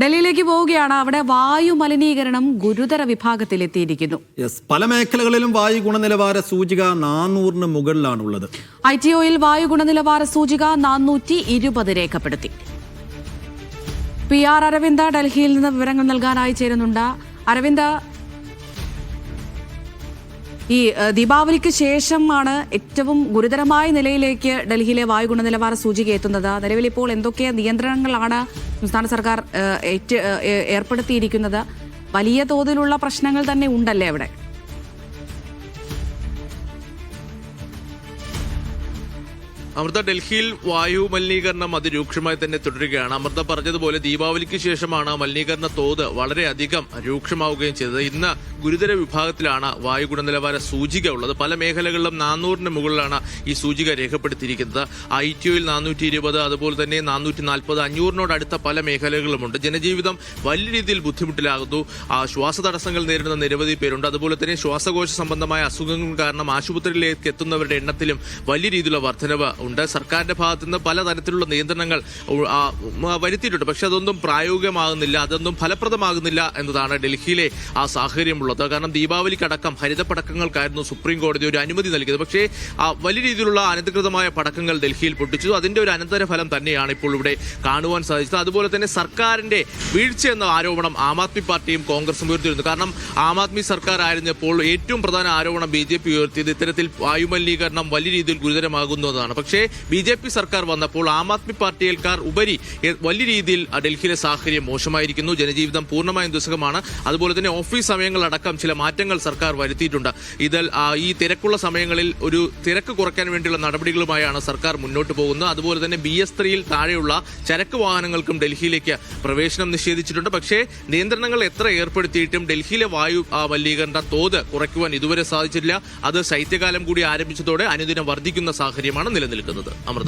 ഡൽഹിയിലേക്ക് പോവുകയാണ്. അവിടെ വായു മലിനീകരണം ഗുരുതര വിഭാഗത്തിലെത്തിയിരിക്കുന്നു. പല മേഖലകളിലും വായു ഗുണനിലവാര സൂചിക നാനൂറിന് മുകളിലാണുള്ളത്. ഐ ടി ഒയിൽ വായു ഗുണനിലവാര സൂചിക നാനൂറ്റി ഇരുപത് രേഖപ്പെടുത്തി. പി ആർ അരവിന്ദ ഡൽഹിയിൽ നിന്ന് വിവരങ്ങൾ നൽകാനായി ചേരുന്നുണ്ട്. അരവിന്ദ് ഈ ദീപാവലിക്ക് ശേഷമാണ് ഏറ്റവും ഗുരുതരമായ നിലയിലേക്ക് ഡൽഹിയിലെ വായു ഗുണനിലവാര സൂചിക എത്തുന്നത്. നിലവിൽ ഇപ്പോൾ എന്തൊക്കെ നിയന്ത്രണങ്ങളാണ് സംസ്ഥാന സർക്കാർ ഏർപ്പെടുത്തിയിരിക്കുന്നത്? വലിയ തോതിലുള്ള പ്രശ്നങ്ങൾ തന്നെ ഉണ്ടല്ലേ അവിടെ? അമൃത ഡൽഹിയിൽ വായു മലിനീകരണം അതിരൂക്ഷമായി തന്നെ തുടരുകയാണ്. അമൃത പറഞ്ഞതുപോലെ ദീപാവലിക്ക് ശേഷമാണ് മലിനീകരണ തോത് വളരെയധികം രൂക്ഷമാവുകയും ചെയ്തത്. ഇന്ന് ഗുരുതര വിഭാഗത്തിലാണ് വായു ഗുണനിലവാര സൂചിക ഉള്ളത്. പല മേഖലകളിലും നാനൂറിന് മുകളിലാണ് ഈ സൂചിക രേഖപ്പെടുത്തിയിരിക്കുന്നത്. ഐ ടി ഒയിൽ നാനൂറ്റി ഇരുപത് അതുപോലെ തന്നെ നാനൂറ്റി നാൽപ്പത് അഞ്ഞൂറിനോട് അടുത്ത പല മേഖലകളുമുണ്ട്. ജനജീവിതം വലിയ രീതിയിൽ ബുദ്ധിമുട്ടിലാകുന്നു. ആ, ശ്വാസതടസ്സങ്ങൾ നേരിടുന്ന നിരവധി പേരുണ്ട്. അതുപോലെ തന്നെ ശ്വാസകോശ സംബന്ധമായ അസുഖങ്ങൾ കാരണം ആശുപത്രിയിലേക്ക് എത്തുന്നവരുടെ എണ്ണത്തിലും വലിയ രീതിയിലുള്ള വർധനവ് ഉണ്ട്. സർക്കാരിന്റെ ഭാഗത്തു നിന്ന് പലതരത്തിലുള്ള നിയന്ത്രണങ്ങൾ വരുത്തിയിട്ടുണ്ട്. പക്ഷെ അതൊന്നും പ്രായോഗികമാകുന്നില്ല അതൊന്നും ഫലപ്രദമാകുന്നില്ല എന്നതാണ് ഡൽഹിയിലെ ആ സാഹചര്യമുള്ളത്. കാരണം ദീപാവലിക്കടക്കം ഹരിത പടക്കങ്ങൾക്കായിരുന്നു സുപ്രീം കോടതി ഒരു അനുമതി നൽകിയത്. പക്ഷേ വലിയ രീതിയിലുള്ള അനധികൃതമായ പടക്കങ്ങൾ ഡൽഹിയിൽ പൊട്ടിച്ചു. അതിന്റെ ഒരു അനന്തരഫലം തന്നെയാണ് ഇപ്പോൾ ഇവിടെ കാണുവാൻ സാധിച്ചത്. അതുപോലെ തന്നെ സർക്കാരിന്റെ വീഴ്ച എന്ന ആരോപണം ആം ആദ്മി പാർട്ടിയും കോൺഗ്രസും ഉയർത്തിയിരുന്നു. കാരണം ആം ആദ്മി സർക്കാർ ആയിരുന്നപ്പോൾ ഏറ്റവും പ്രധാന ആരോപണം ബി ഉയർത്തിയത്. ഇത്തരത്തിൽ വായുമലിനീകരണം വലിയ രീതിയിൽ ഗുരുതരമാകുന്നതാണ് എന്നതാണ്. പക്ഷേ ബി ജെ പി സർക്കാർ വന്നപ്പോൾ ആം ആദ്മി പാർട്ടിയേക്കാർ ഉപരി വലിയ രീതിയിൽ ഡൽഹിയിലെ സാഹചര്യം മോശമായിരിക്കുന്നു. ജനജീവിതം പൂർണമായും ദുസ്സഹമാണ്. അതുപോലെ തന്നെ ഓഫീസ് സമയങ്ങളടക്കം ചില മാറ്റങ്ങൾ സർക്കാർ വരുത്തിയിട്ടുണ്ട്. ഇതൽ ഈ തിരക്കുള്ള സമയങ്ങളിൽ ഒരു തിരക്ക് കുറയ്ക്കാൻ വേണ്ടിയുള്ള നടപടികളുമായാണ് സർക്കാർ മുന്നോട്ട് പോകുന്നത്. അതുപോലെ തന്നെ ബി എസ് ത്രീയിൽ താഴെയുള്ള ചരക്ക് വാഹനങ്ങൾക്കും ഡൽഹിയിലേക്ക് പ്രവേശനം നിഷേധിച്ചിട്ടുണ്ട്. പക്ഷേ നിയന്ത്രണങ്ങൾ എത്ര ഏർപ്പെടുത്തിയിട്ടും ഡൽഹിയിലെ വായു മലിനീകരണ തോത് കുറയ്ക്കുവാൻ ഇതുവരെ സാധിച്ചിട്ടില്ല. അത് ശൈത്യകാലം കൂടി ആരംഭിച്ചതോടെ അനുദിനം വർദ്ധിക്കുന്ന സാഹചര്യമാണ് നിലനിൽക്കുന്നത്. അമൃത